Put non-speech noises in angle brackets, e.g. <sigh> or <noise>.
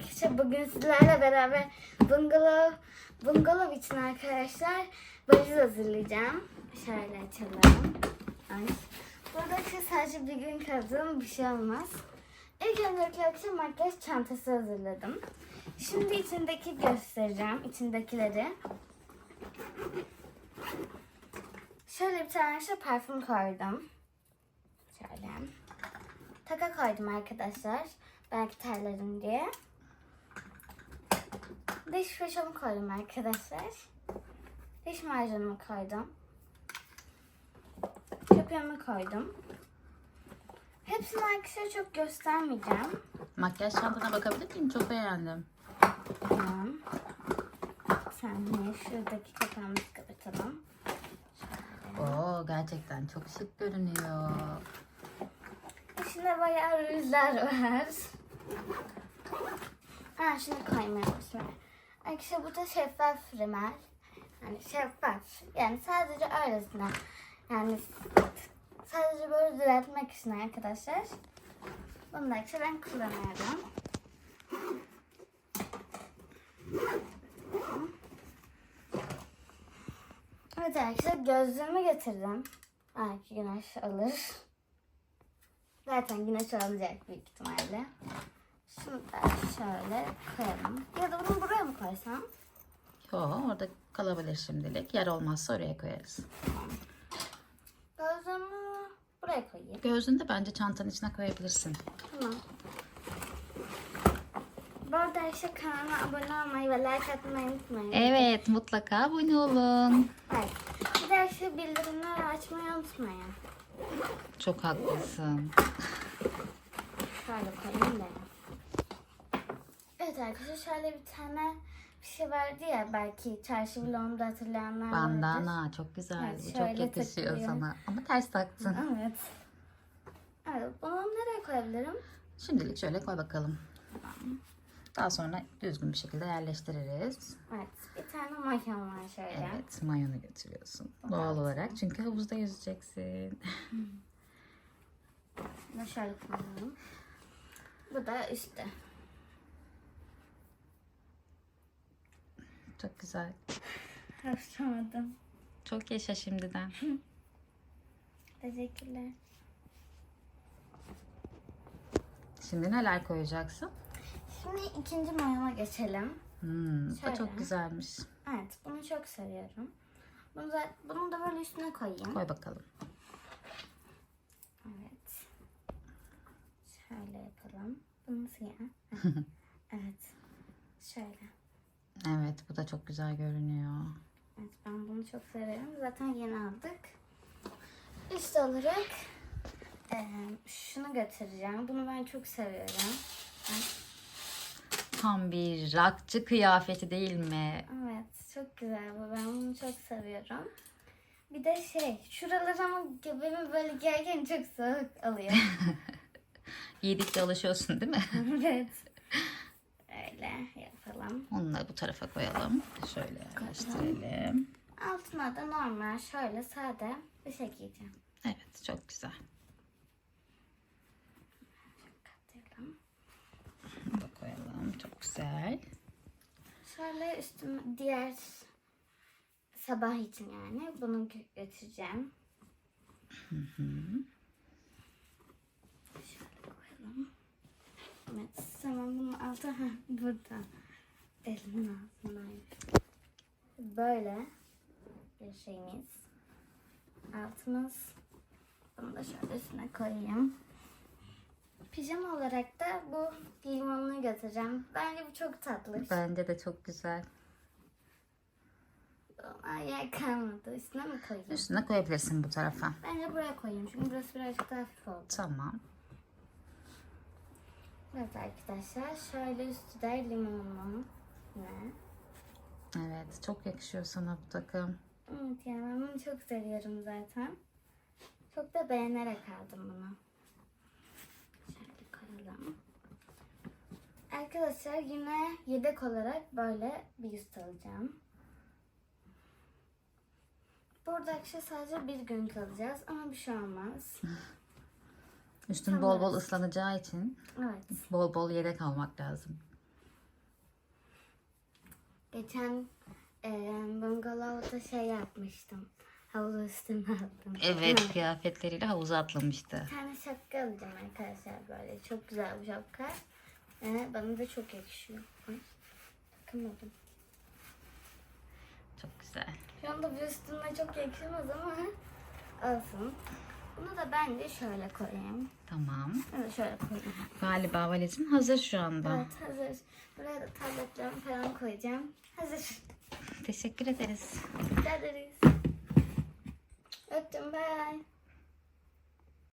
arkadaşlar bugün sizlerle beraber bungalov, bungalov için arkadaşlar valiz hazırlayacağım. Şöyle açalım. Ay. Burada işte sadece bir gün kaldığım bir şey olmaz. İlk öncelikle arkadaşlar makyaj çantası hazırladım. Şimdi içindeki göstereceğim. içindekileri. Şöyle bir tane işte parfüm koydum. Şöyle. Taka koydum arkadaşlar. Belki terlerim diye. Diş fırçamı koydum arkadaşlar. Diş macunumu koydum. Köpüğümü koydum. Hepsini arkadaşlar çok göstermeyeceğim. Makyaj çantana bakabilir miyim? Çok beğendim. Tamam. Saniye şuradaki kapağımızı kapatalım. Oo gerçekten çok şık görünüyor. İçinde bayağı rüzgar var. Ha şunu koymaya başlayalım. Arkadaşlar bu da şeffaf rimel. Yani şeffaf. Yani sadece öylesine. Yani sadece böyle düzeltmek için arkadaşlar. Bunu da arkadaşlar ben kullanıyorum. Evet arkadaşlar gözlüğümü getirdim. Belki güneş alır. Zaten güneş alacak büyük ihtimalle. Şunu da şöyle koyalım. Ya da bunu buraya mı koysam? Yo orada kalabilir şimdilik. Yer olmazsa oraya koyarız. Gözlüğümü buraya koyayım. Gözünü de bence çantanın içine koyabilirsin. Tamam. Bu arada işte kanalıma abone olmayı ve like atmayı unutmayın. Evet mutlaka abone olun. Evet. Bir de işte bildirimleri açmayı unutmayın. Çok haklısın. Şöyle koyayım da. Arkadaşlar şöyle bir tane bir şey vardı ya belki çarşı vlogumda hatırlayanlar vardır. Bandana çok güzel. Evet, Bu çok şöyle yakışıyor takılıyor. sana. Ama ters taktın. Evet. Evet bunu nereye koyabilirim? Şimdilik şöyle koy bakalım. Daha sonra düzgün bir şekilde yerleştiririz. Evet bir tane mayam var şöyle. Evet mayonu götürüyorsun. Doğal olarak çünkü havuzda yüzeceksin. Bunu şöyle koyalım. Bu da üstte. Çok güzel. Karıştıramadım. Çok yaşa şimdiden. Teşekkürler. Şimdi neler koyacaksın? Şimdi ikinci mayama geçelim. Hmm, bu çok güzelmiş. Evet bunu çok seviyorum. Bunu da, bunu da böyle üstüne koyayım. Koy bakalım. Evet. Şöyle yapalım. Bunu siyah. <laughs> evet. Şöyle. Evet bu da çok güzel görünüyor. Evet ben bunu çok severim. Zaten yeni aldık. Üst olarak eee, şunu götüreceğim. Bunu ben çok seviyorum. Tam bir rakçı kıyafeti değil mi? Evet çok güzel bu. Ben bunu çok seviyorum. Bir de şey şuralarıma göbeğimi böyle gerken çok soğuk alıyor. <laughs> Giydikçe alışıyorsun değil mi? <laughs> evet. Öyle yapalım. Onu da bu tarafa koyalım. Şöyle yerleştirelim. Altına da normal şöyle sade bir şey giyeceğim. Evet çok güzel. Katlayalım. Bunu da koyalım. Çok güzel. Şöyle üstüme diğer sabah için yani bunu gö- götüreceğim. Şöyle koyalım. Evet, tamam bunun altı ha, burada. Elimin altındaymış. Böyle bir şeyimiz. Altımız. Bunu da şöyle üstüne koyayım. Pijama olarak da bu limonunu götüreceğim. Bence bu çok tatlı. Bence de çok güzel. Ay yer kalmadı. Üstüne mi koyayım? Üstüne koyabilirsin bu tarafa. Bence buraya koyayım çünkü burası birazcık daha hafif oldu. Tamam. Evet arkadaşlar şöyle üstü de limonlu. Ne? Evet çok yakışıyor sana bu takım. Evet yani ben bunu çok seviyorum zaten. Çok da beğenerek aldım bunu. Şöyle koyalım. Arkadaşlar yine yedek olarak böyle bir üst alacağım. Burada arkadaşlar sadece bir gün kalacağız ama bir şey olmaz. <laughs> Üstün bol bol ıslanacağı için Evet. bol bol yedek almak lazım. Geçen e, bungalovda şey yapmıştım. Havlu üstüne attım. Evet kıyafetleriyle havuza atlamıştı. Bir tane şapka alacağım arkadaşlar böyle. Çok güzel bu şapka. Ee, bana da çok yakışıyor. Ay, takamadım. Çok güzel. Şu anda bir üstüne çok yakışmaz ama olsun. Bunu da ben de şöyle koyayım. Tamam. Da şöyle koyayım. Galiba valizin hazır şu anda. Evet hazır. Buraya da tabletlerimi falan koyacağım. Hazır. Teşekkür ederiz. Rica ederiz. Öptüm. Bye.